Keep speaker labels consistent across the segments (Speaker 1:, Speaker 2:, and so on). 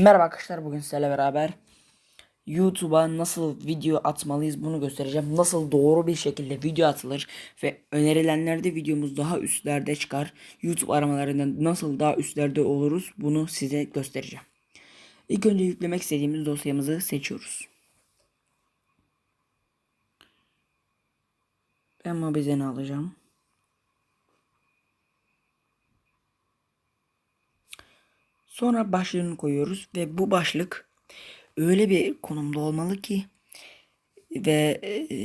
Speaker 1: Merhaba arkadaşlar bugün sizlerle beraber YouTube'a nasıl video atmalıyız bunu göstereceğim. Nasıl doğru bir şekilde video atılır ve önerilenlerde videomuz daha üstlerde çıkar. YouTube aramalarında nasıl daha üstlerde oluruz bunu size göstereceğim. İlk önce yüklemek istediğimiz dosyamızı seçiyoruz. Ben Mobizen'i alacağım. Sonra başlığını koyuyoruz ve bu başlık öyle bir konumda olmalı ki ve e,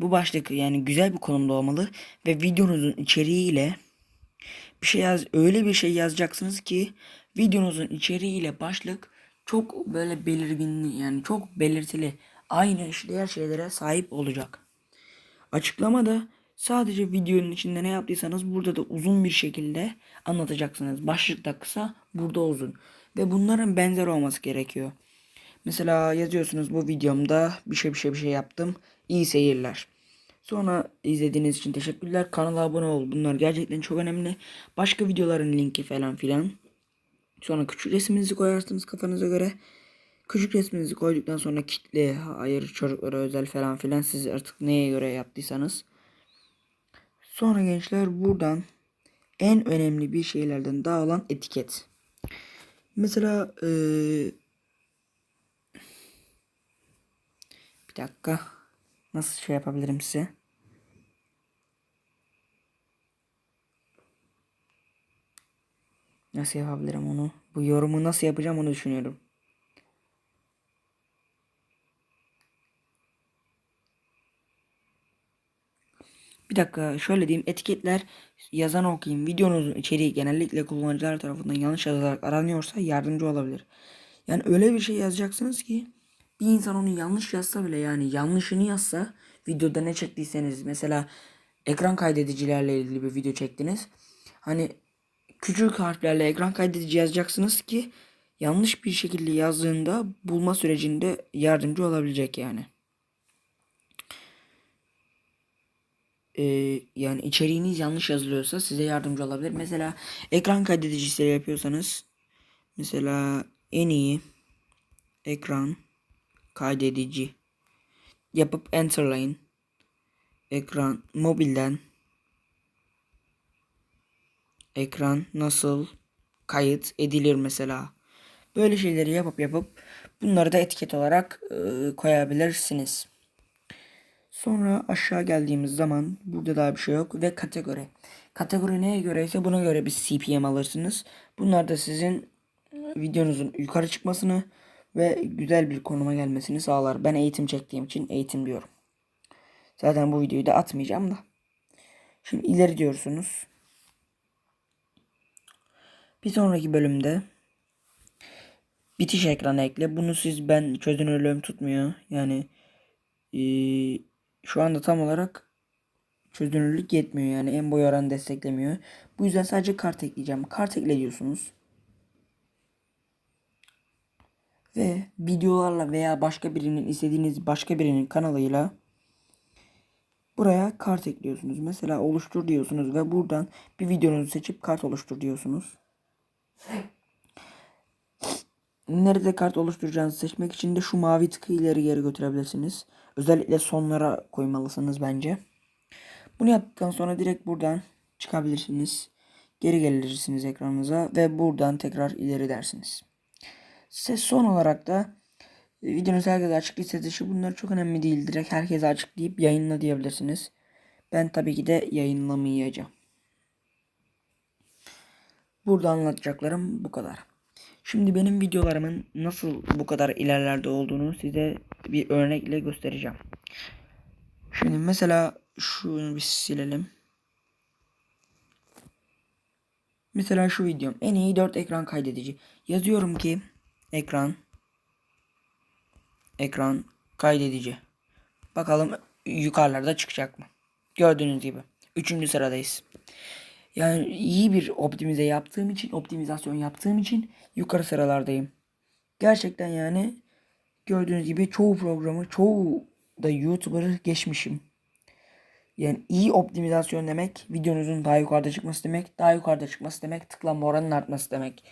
Speaker 1: bu başlık yani güzel bir konumda olmalı ve videonuzun içeriğiyle bir şey yaz öyle bir şey yazacaksınız ki videonuzun içeriğiyle başlık çok böyle belirgin yani çok belirtili aynı diğer şeylere sahip olacak. Açıklamada sadece videonun içinde ne yaptıysanız burada da uzun bir şekilde anlatacaksınız. Başlıkta kısa, burada uzun. Ve bunların benzer olması gerekiyor. Mesela yazıyorsunuz bu videomda bir şey bir şey bir şey yaptım. İyi seyirler. Sonra izlediğiniz için teşekkürler. Kanala abone ol. Bunlar gerçekten çok önemli. Başka videoların linki falan filan. Sonra küçük resminizi koyarsınız kafanıza göre. Küçük resminizi koyduktan sonra kitle, hayır çocuklara özel falan filan siz artık neye göre yaptıysanız. Sonra gençler buradan en önemli bir şeylerden daha olan etiket. Mesela eee, bir dakika nasıl şey yapabilirim size? Nasıl yapabilirim onu? Bu yorumu nasıl yapacağım onu düşünüyorum. Bir dakika şöyle diyeyim etiketler yazan okuyayım videonuzun içeriği genellikle kullanıcılar tarafından yanlış yazılarak aranıyorsa yardımcı olabilir. Yani öyle bir şey yazacaksınız ki bir insan onu yanlış yazsa bile yani yanlışını yazsa videoda ne çektiyseniz mesela ekran kaydedicilerle ilgili bir video çektiniz. Hani küçük harflerle ekran kaydedici yazacaksınız ki yanlış bir şekilde yazdığında bulma sürecinde yardımcı olabilecek yani. E, yani içeriğiniz yanlış yazılıyorsa size yardımcı olabilir. Mesela ekran kaydedicisiyle yapıyorsanız mesela en iyi ekran kaydedici yapıp enterlayın. Ekran mobilden ekran nasıl kayıt edilir mesela. Böyle şeyleri yapıp yapıp bunları da etiket olarak e, koyabilirsiniz. Sonra aşağı geldiğimiz zaman burada daha bir şey yok ve kategori. Kategori neye göre ise buna göre bir CPM alırsınız. Bunlar da sizin videonuzun yukarı çıkmasını ve güzel bir konuma gelmesini sağlar. Ben eğitim çektiğim için eğitim diyorum. Zaten bu videoyu da atmayacağım da. Şimdi ileri diyorsunuz. Bir sonraki bölümde bitiş ekranı ekle. Bunu siz ben çözünürlüğüm tutmuyor. Yani ee, şu anda tam olarak çözünürlük yetmiyor yani en boy oranı desteklemiyor. Bu yüzden sadece kart ekleyeceğim. Kart ekle diyorsunuz. Ve videolarla veya başka birinin istediğiniz başka birinin kanalıyla buraya kart ekliyorsunuz. Mesela oluştur diyorsunuz ve buradan bir videonuzu seçip kart oluştur diyorsunuz. Nerede kart oluşturacağınızı seçmek için de şu mavi tıkı ileri geri götürebilirsiniz. Özellikle sonlara koymalısınız bence. Bunu yaptıktan sonra direkt buradan çıkabilirsiniz. Geri gelirsiniz ekranınıza ve buradan tekrar ileri dersiniz. Size son olarak da e, videonuz herkese açık liste dışı bunlar çok önemli değil. Direkt herkese açıklayıp yayınla diyebilirsiniz. Ben tabii ki de yayınlamayacağım. Burada anlatacaklarım bu kadar. Şimdi benim videolarımın nasıl bu kadar ilerlerde olduğunu size bir örnekle göstereceğim. Şimdi mesela şunu bir silelim. Mesela şu videom en iyi 4 ekran kaydedici. Yazıyorum ki ekran ekran kaydedici. Bakalım yukarılarda çıkacak mı? Gördüğünüz gibi. Üçüncü sıradayız. Yani iyi bir optimize yaptığım için, optimizasyon yaptığım için yukarı sıralardayım. Gerçekten yani gördüğünüz gibi çoğu programı, çoğu da YouTuber'ı geçmişim. Yani iyi optimizasyon demek videonuzun daha yukarıda çıkması demek. Daha yukarıda çıkması demek tıklanma oranının artması demek.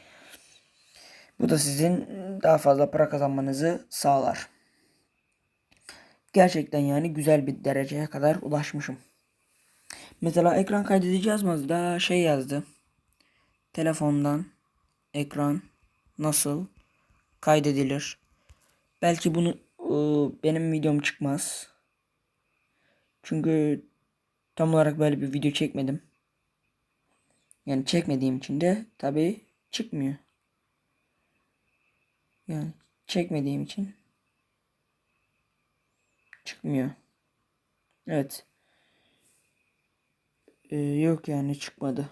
Speaker 1: Bu da sizin daha fazla para kazanmanızı sağlar. Gerçekten yani güzel bir dereceye kadar ulaşmışım. Mesela ekran kaydedici yazmaz da şey yazdı. Telefondan ekran nasıl kaydedilir? Belki bunu ıı, benim videom çıkmaz. Çünkü tam olarak böyle bir video çekmedim. Yani çekmediğim için de tabii çıkmıyor. Yani çekmediğim için çıkmıyor. Evet. Ee, yok yani çıkmadı.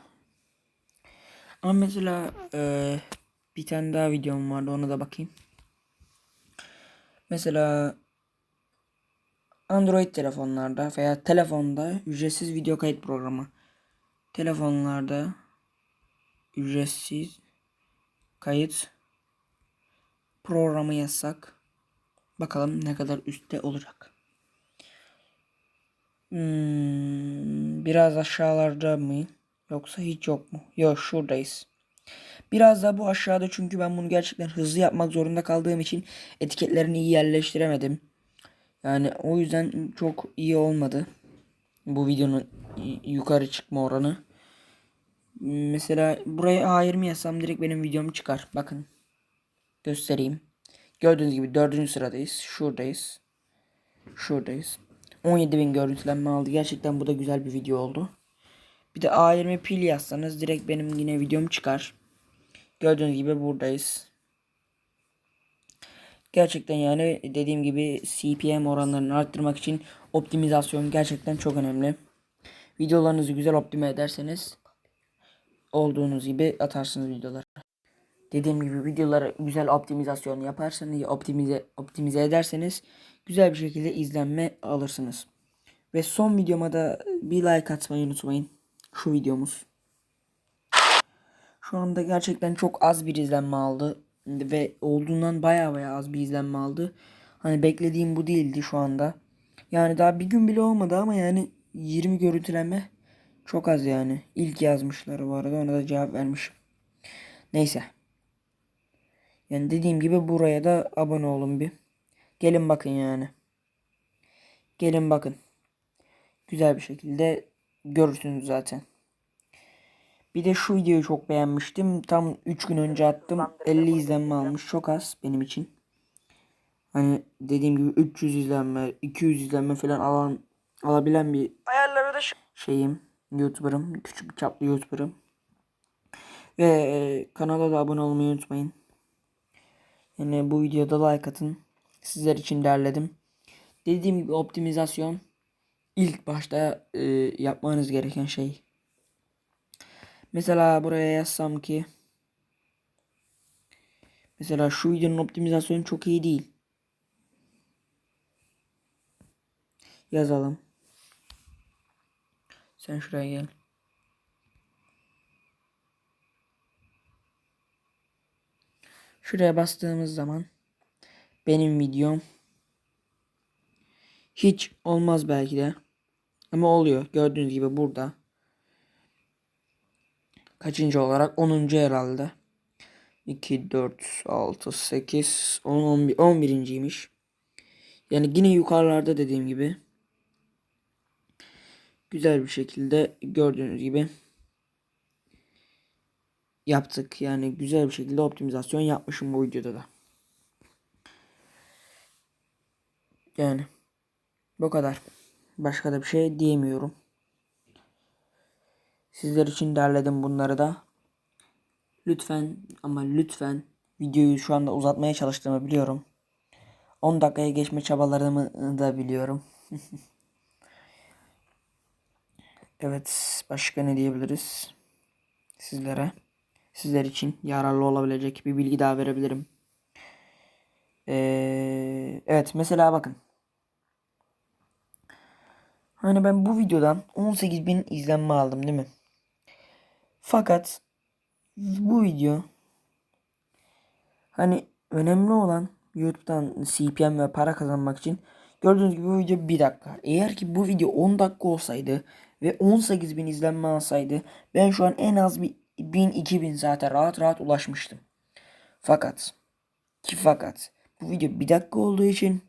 Speaker 1: Ama mesela e, bir tane daha videom vardı ona da bakayım. Mesela Android telefonlarda veya telefonda ücretsiz video kayıt programı. Telefonlarda ücretsiz kayıt programı yazsak bakalım ne kadar üstte olacak. Hmm, biraz aşağılarda mı yoksa hiç yok mu? Yok şuradayız. Biraz da bu aşağıda çünkü ben bunu gerçekten hızlı yapmak zorunda kaldığım için etiketlerini iyi yerleştiremedim. Yani o yüzden çok iyi olmadı. Bu videonun yukarı çıkma oranı. Mesela buraya A20 yazsam direkt benim videom çıkar. Bakın. Göstereyim. Gördüğünüz gibi dördüncü sıradayız. Şuradayız. Şuradayız. 17.000 görüntülenme aldı. Gerçekten bu da güzel bir video oldu. Bir de A20 pil yazsanız direkt benim yine videom çıkar. Gördüğünüz gibi buradayız. Gerçekten yani dediğim gibi CPM oranlarını arttırmak için optimizasyon gerçekten çok önemli. Videolarınızı güzel optime ederseniz olduğunuz gibi atarsınız videoları. Dediğim gibi videoları güzel optimizasyon yaparsanız optimize optimize ederseniz güzel bir şekilde izlenme alırsınız. Ve son videoma da bir like atmayı unutmayın. Şu videomuz. Şu anda gerçekten çok az bir izlenme aldı. Ve olduğundan baya baya az bir izlenme aldı. Hani beklediğim bu değildi şu anda. Yani daha bir gün bile olmadı ama yani 20 görüntülenme çok az yani. İlk yazmışlar bu arada ona da cevap vermişim. Neyse. Yani dediğim gibi buraya da abone olun bir. Gelin bakın yani. Gelin bakın. Güzel bir şekilde görürsünüz zaten. Bir de şu videoyu çok beğenmiştim. Tam 3 gün önce attım. 50 izlenme almış. Çok az benim için. Hani dediğim gibi 300 izlenme, 200 izlenme falan alan alabilen bir
Speaker 2: Ayarları da şu.
Speaker 1: şeyim. YouTuber'ım. Küçük çaplı YouTuber'ım. Ve e, kanala da abone olmayı unutmayın. Yani bu videoda like atın. Sizler için derledim. Dediğim gibi optimizasyon ilk başta e, yapmanız gereken şey. Mesela buraya yazsam ki mesela şu videonun optimizasyonu çok iyi değil. Yazalım. Sen şuraya gel. Şuraya bastığımız zaman benim videom hiç olmaz belki de. Ama oluyor. Gördüğünüz gibi burada. Kaçıncı olarak? 10. herhalde. 2, 4, 6, 8, 10, 11, 11. Yani yine yukarılarda dediğim gibi. Güzel bir şekilde gördüğünüz gibi yaptık. Yani güzel bir şekilde optimizasyon yapmışım bu videoda da. Yani bu kadar. Başka da bir şey diyemiyorum. Sizler için derledim bunları da. Lütfen ama lütfen videoyu şu anda uzatmaya çalıştığımı biliyorum. 10 dakikaya geçme çabalarımı da biliyorum. evet başka ne diyebiliriz sizlere? Sizler için yararlı olabilecek bir bilgi daha verebilirim. Ee, evet mesela bakın. Hani ben bu videodan 18.000 izlenme aldım değil mi? Fakat bu video hani önemli olan YouTube'dan CPM ve para kazanmak için gördüğünüz gibi bu video 1 dakika. Eğer ki bu video 10 dakika olsaydı ve 18 bin izlenme alsaydı ben şu an en az bir 1000-2000 zaten rahat rahat ulaşmıştım. Fakat ki fakat bu video bir dakika olduğu için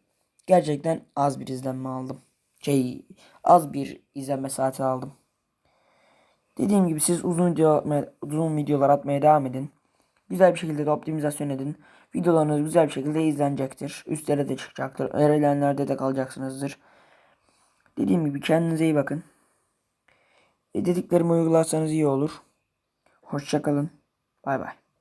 Speaker 1: gerçekten az bir izlenme aldım. Şey az bir izlenme saati aldım. Dediğim gibi siz uzun video atmaya, uzun videolar atmaya devam edin. Güzel bir şekilde de optimizasyon edin. Videolarınız güzel bir şekilde izlenecektir. Üstlere de çıkacaktır. Önerilenlerde de kalacaksınızdır. Dediğim gibi kendinize iyi bakın. E, dediklerimi uygularsanız iyi olur. Hoşçakalın. Bay bay.